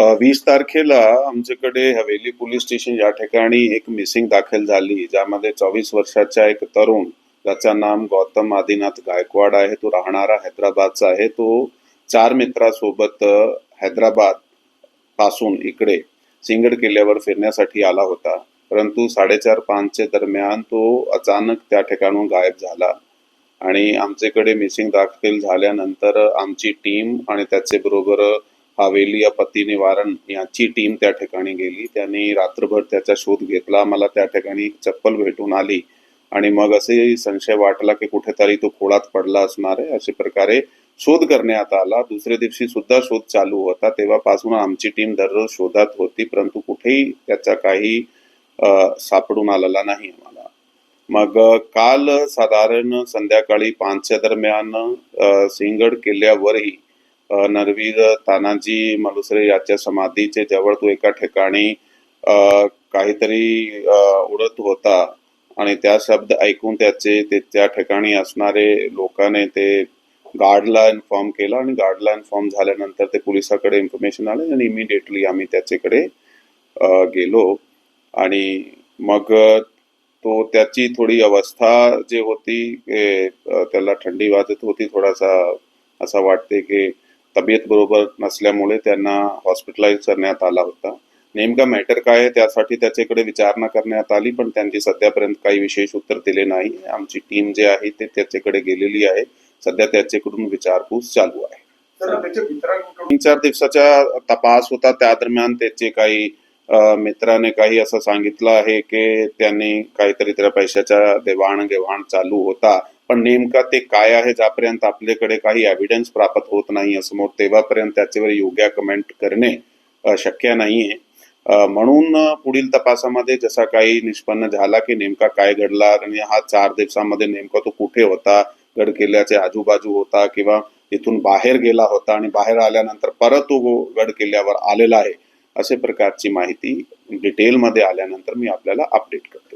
वीस तारखेला आमच्याकडे हवेली पोलीस स्टेशन या ठिकाणी एक मिसिंग दाखल झाली ज्यामध्ये चोवीस वर्षाचा एक तरुण ज्याचं नाम गौतम आदिनाथ गायकवाड आहे तो राहणारा हैदराबादचा आहे. तो चार मित्रासोबत हैदराबादपासून इकडे सिंगड किल्ल्यावर फिरण्यासाठी आला होता. परंतु साडेचार पाचच्या दरम्यान तो अचानक त्या ठिकाणून गायब झाला आणि आमच्याकडे मिसिंग दाखल झाल्यानंतर आमची टीम आणि त्याचे बरोबर हवेली आपत्ती निवारण यांची टीम त्या ठिकाणी गेली. त्यांनी रात्रभर त्याचा शोध घेतला. मला त्या ठिकाणी चप्पल भेटून आली. आणि मग असे संशय वाटला की कुठेतरी तो खोळात पडला असणार आहे. अशा प्रकारे शोध करण्यात आला. दुसऱ्या दिवशी सुद्धा शोध चालू होता. तेव्हापासून आमची टीम दररोज शोधात होती. परंतु कुठेही त्याचा काही सापडून आलेला नाही आम्हाला. मग काल साधारण संध्याकाळी पाचच्या दरम्यान सिंगड किल्ल्यावरही नरवीर तानाजी मलुसरे याच्या समाधीचे जवळ तो एका ठिकाणी काहीतरी उडत होता. आणि त्या शब्द ऐकून त्याचे ते त्या ठिकाणी असणारे लोकांनी ते गार्डला इन्फॉर्म केला आणि गार्डला इन्फॉर्म झाल्यानंतर ते पोलिसाकडे इन्फॉर्मेशन आले आणि इमिडिएटली आम्ही त्याच्याकडे गेलो. आणि मग तो त्याची थोडी अवस्था जी होती त्याला थंडी वाजत होती थोडासा असं वाटते की तब्येत बरोबर नसल्यामुळे त्यांना हॉस्पिटलाइज करण्यात आला होता. नेमका मॅटर काय आहे त्यासाठी त्याच्याकडे विचारणा करण्यात आली पण त्यांची सध्यापर्यंत काही विशेष उत्तर दिले नाही. आमची टीम जे आहे ते त्याच्याकडे गेलेली आहे. सध्या त्याच्याकडून विचारपूस चालू आहे. तीन चार दिवसाचा तपास होता. त्या दरम्यान त्याचे काही मित्राने काही असं सांगितलं आहे की त्यांनी काहीतरी त्याला पैशाचा देवाण घेवाण चालू होता. पण नेमका ते काय आहे ज्यापर्यंत आपल्याकडे काही एव्हिडन्स प्राप्त होत नाही समोर तेव्हापर्यंत त्याच्यावर योग्य कमेंट करणे शक्य नाहीये. म्हणून पुढील तपासामध्ये जसा काही निष्पन्न झाला की नेमका काय घडला आणि हा चार दिवसामध्ये नेमका तो कुठे होता गड किल्ल्याच्या आजूबाजू होता किंवा इथून बाहेर गेला होता आणि बाहेर आल्यानंतर परत तो गड किल्ल्यावर आलेला आहे अशा प्रकारची माहिती डिटेलमध्ये आल्यानंतर मी आपल्याला अपडेट करतो.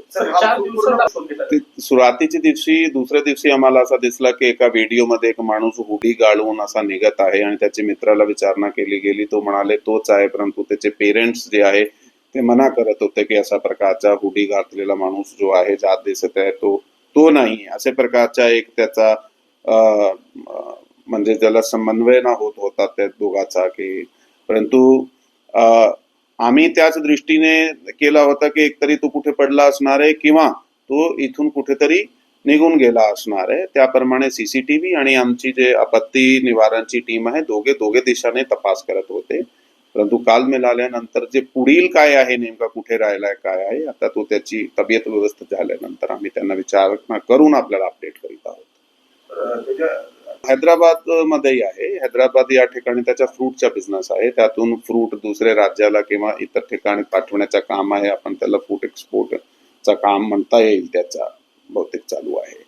सुरुवातीच्या दिवशी दुसऱ्या दिवशी आम्हाला असा दिसला की एका व्हिडिओमध्ये एक माणूस हुडी गाळून असा निघत आहे आणि त्याच्या मित्राला विचारणा केली गेली. तो म्हणाले तोच आहे. परंतु त्याचे पेरेंट्स जे आहे ते मना करत होते की अशा प्रकारचा हुडी घातलेला माणूस जो आहे जात दिसत आहे तो तो नाही. अशा प्रकारचा एक त्याचा म्हणजे त्याला समन्वय ना होत होता त्या दोघाचा की परंतु अं, आम्ही त्याच दृष्टीने केला होता की एकतरी तो कुठे पडला असणार आहे किंवा तो इथून कुठेतरी निघून गेला असणार आहे. त्याप्रमाणे सीसीटीव्ही आणि आमची जे आपत्ती निवारणची टीम आहे दोघे दोघे दिशाने तपास करत होते. परंतु काल मिळाल्यानंतर जे पुढील काय आहे नेमका कुठे राहिलाय काय आहे आता तो त्याची तब्येत व्यवस्थित झाल्यानंतर आम्ही त्यांना विचारणा करून आपल्याला अपडेट करीत आहोत. त्याच्या हैदराबाद मध्येही आहे. हैदराबाद या ठिकाणी त्याचा फ्रूटचा बिझनेस आहे. त्यातून फ्रूट दुसऱ्या राज्याला किंवा इतर ठिकाणी पाठवण्याचं काम आहे. आपण त्याला फ्रूट एक्सपोर्टचं काम म्हणता येईल. त्याचा बहुतेक चालू आहे.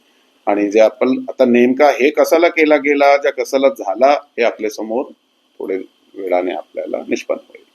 आणि जे आपण आता नेमका हे कसाला केला गेला? ज्या कसाला झाला? हे आपल्यासमोर थोडे वेळाने आपल्याला निष्पन्न होईल.